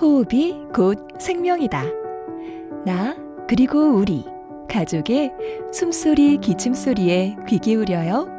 호흡이 곧 생명이다. 나 그리고 우리 가족의 숨소리 기침소리에 귀 기울여요.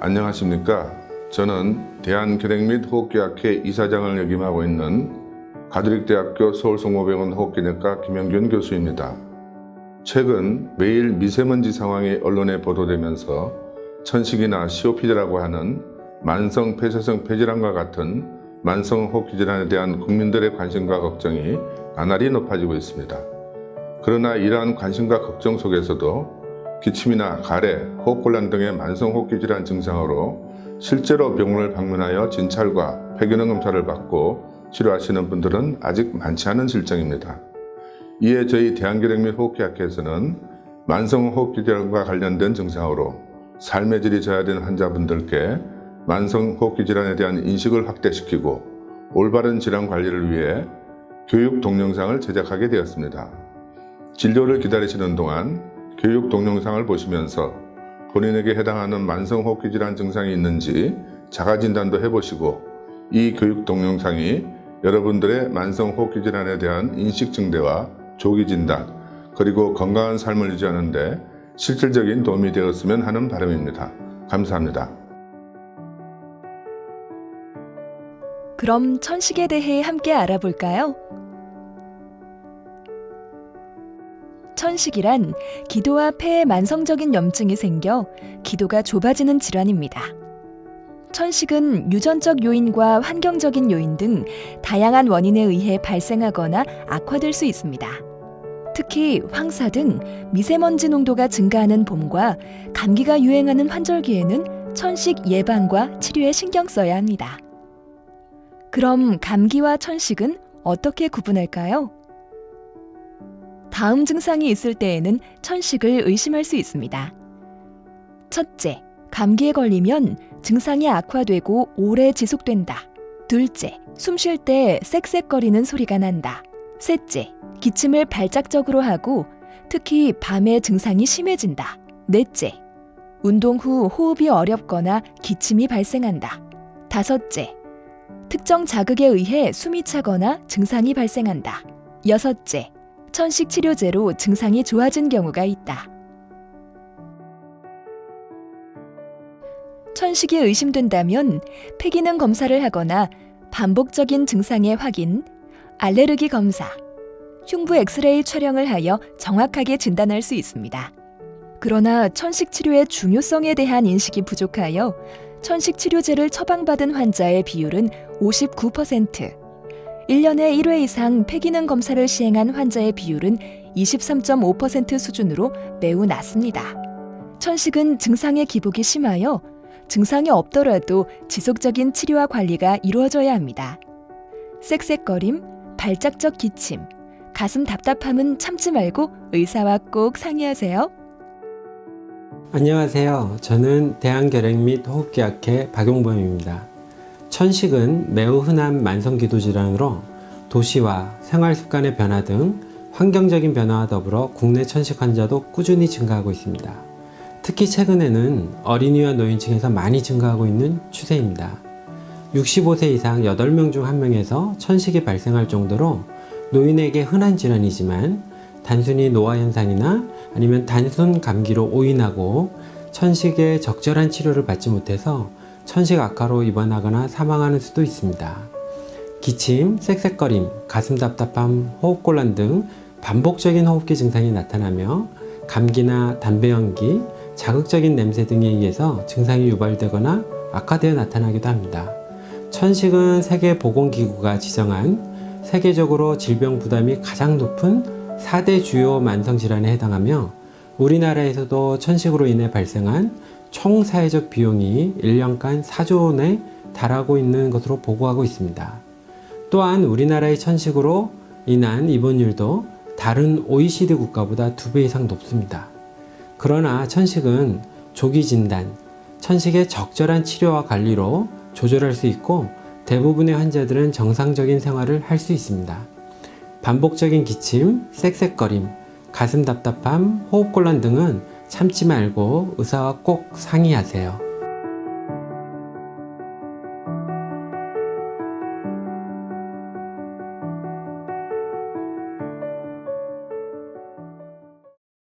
안녕하십니까. 저는 대한결핵 및 호흡기학회 이사장을 역임하고 있는 가톨릭대학교 서울성모병원 호흡기내과 김영균 교수입니다. 최근 매일 미세먼지 상황이 언론에 보도되면서 천식이나 COPD라고 하는 만성 폐쇄성 폐질환과 같은 만성 호흡기 질환에 대한 국민들의 관심과 걱정이 나날이 높아지고 있습니다. 그러나 이러한 관심과 걱정 속에서도 기침이나 가래, 호흡곤란 등의 만성 호흡기 질환 증상으로 실제로 병원을 방문하여 진찰과 폐기능 검사를 받고 치료하시는 분들은 아직 많지 않은 실정입니다. 이에 저희 대한결핵 및 호흡기학회에서는 만성 호흡기 질환과 관련된 증상으로 삶의 질이 저하된 환자분들께 만성 호흡기 질환에 대한 인식을 확대시키고 올바른 질환 관리를 위해 교육 동영상을 제작하게 되었습니다. 진료를 기다리시는 동안 교육 동영상을 보시면서 본인에게 해당하는 만성 호흡기 질환 증상이 있는지 자가 진단도 해보시고 이 교육 동영상이 여러분들의 만성 호흡기 질환에 대한 인식 증대와 조기 진단 그리고 건강한 삶을 유지하는 데 실질적인 도움이 되었으면 하는 바람입니다. 감사합니다. 그럼 천식에 대해 함께 알아볼까요? 천식이란 기도와 폐에 만성적인 염증이 생겨 기도가 좁아지는 질환입니다. 천식은 유전적 요인과 환경적인 요인 등 다양한 원인에 의해 발생하거나 악화될 수 있습니다. 특히 황사 등 미세먼지 농도가 증가하는 봄과 감기가 유행하는 환절기에는 천식 예방과 치료에 신경 써야 합니다. 그럼 감기와 천식은 어떻게 구분할까요? 다음 증상이 있을 때에는 천식을 의심할 수 있습니다. 첫째, 감기에 걸리면 증상이 악화되고 오래 지속된다. 둘째, 숨 쉴 때 쌕쌕거리는 소리가 난다. 셋째, 기침을 발작적으로 하고 특히 밤에 증상이 심해진다. 넷째, 운동 후 호흡이 어렵거나 기침이 발생한다. 다섯째, 특정 자극에 의해 숨이 차거나 증상이 발생한다. 여섯째, 천식 치료제로 증상이 좋아진 경우가 있다. 천식이 의심된다면 폐기능 검사를 하거나 반복적인 증상의 확인, 알레르기 검사, 흉부 엑스레이 촬영을 하여 정확하게 진단할 수 있습니다. 그러나 천식 치료의 중요성에 대한 인식이 부족하여 천식 치료제를 처방받은 환자의 비율은 59%, 1년에 1회 이상 폐기능 검사를 시행한 환자의 비율은 23.5% 수준으로 매우 낮습니다. 천식은 증상의 기복이 심하여 증상이 없더라도 지속적인 치료와 관리가 이루어져야 합니다. 쌕쌕거림, 발작적 기침, 가슴 답답함은 참지 말고 의사와 꼭 상의하세요. 안녕하세요. 저는 대한결핵 및 호흡기학회 박용범입니다. 천식은 매우 흔한 만성기도 질환으로 도시와 생활 습관의 변화 등 환경적인 변화와 더불어 국내 천식 환자도 꾸준히 증가하고 있습니다. 특히 최근에는 어린이와 노인층에서 많이 증가하고 있는 추세입니다. 65세 이상 8명 중 1명에서 천식이 발생할 정도로 노인에게 흔한 질환이지만 단순히 노화 현상이나 아니면 단순 감기로 오인하고 천식의 적절한 치료를 받지 못해서 천식 악화로 입원하거나 사망하는 수도 있습니다. 기침, 쌕쌕거림, 가슴 답답함, 호흡곤란 등 반복적인 호흡기 증상이 나타나며 감기나 담배 연기, 자극적인 냄새 등에 의해서 증상이 유발되거나 악화되어 나타나기도 합니다. 천식은 세계보건기구가 지정한 세계적으로 질병 부담이 가장 높은 4대 주요 만성질환에 해당하며 우리나라에서도 천식으로 인해 발생한 총 사회적 비용이 1년간 4조 원에 달하고 있는 것으로 보고하고 있습니다. 또한 우리나라의 천식으로 인한 입원율도 다른 OECD 국가보다 두 배 이상 높습니다. 그러나 천식은 조기 진단, 천식의 적절한 치료와 관리로 조절할 수 있고 대부분의 환자들은 정상적인 생활을 할 수 있습니다. 반복적인 기침, 쌕쌕거림, 가슴 답답함, 호흡곤란 등은 참지 말고 의사와 꼭 상의하세요.